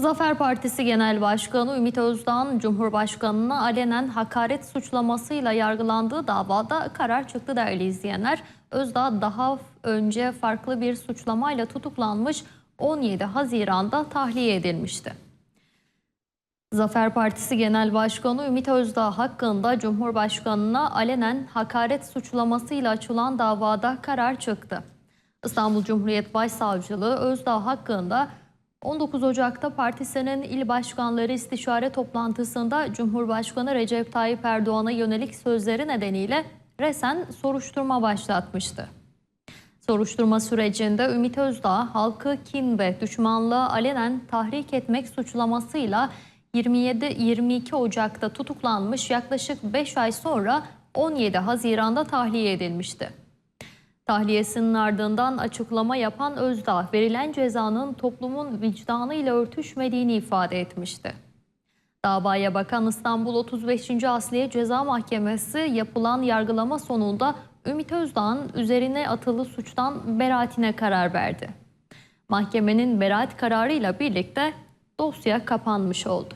Zafer Partisi Genel Başkanı Ümit Özdağ'ın Cumhurbaşkanı'na alenen hakaret suçlamasıyla yargılandığı davada karar çıktı değerli izleyenler. Özdağ daha önce farklı bir suçlamayla tutuklanmış 17 Haziran'da tahliye edilmişti. Zafer Partisi Genel Başkanı Ümit Özdağ hakkında Cumhurbaşkanı'na alenen hakaret suçlamasıyla açılan davada karar çıktı. İstanbul Cumhuriyet Başsavcılığı Özdağ hakkında 19 Ocak'ta partisinin il başkanları istişare toplantısında Cumhurbaşkanı Recep Tayyip Erdoğan'a yönelik sözleri nedeniyle resen soruşturma başlatmıştı. Soruşturma sürecinde Ümit Özdağ halkı kin ve düşmanlığa alenen tahrik etmek suçlamasıyla 27-22 Ocak'ta tutuklanmış yaklaşık 5 ay sonra 17 Haziran'da tahliye edilmişti. Tahliyesinin ardından açıklama yapan Özdağ verilen cezanın toplumun vicdanı ile örtüşmediğini ifade etmişti. Davaya bakan İstanbul 35. Asliye Ceza Mahkemesi yapılan yargılama sonunda Ümit Özdağ'ın üzerine atılı suçtan beraatine karar verdi. Mahkemenin beraat kararıyla birlikte dosya kapanmış oldu.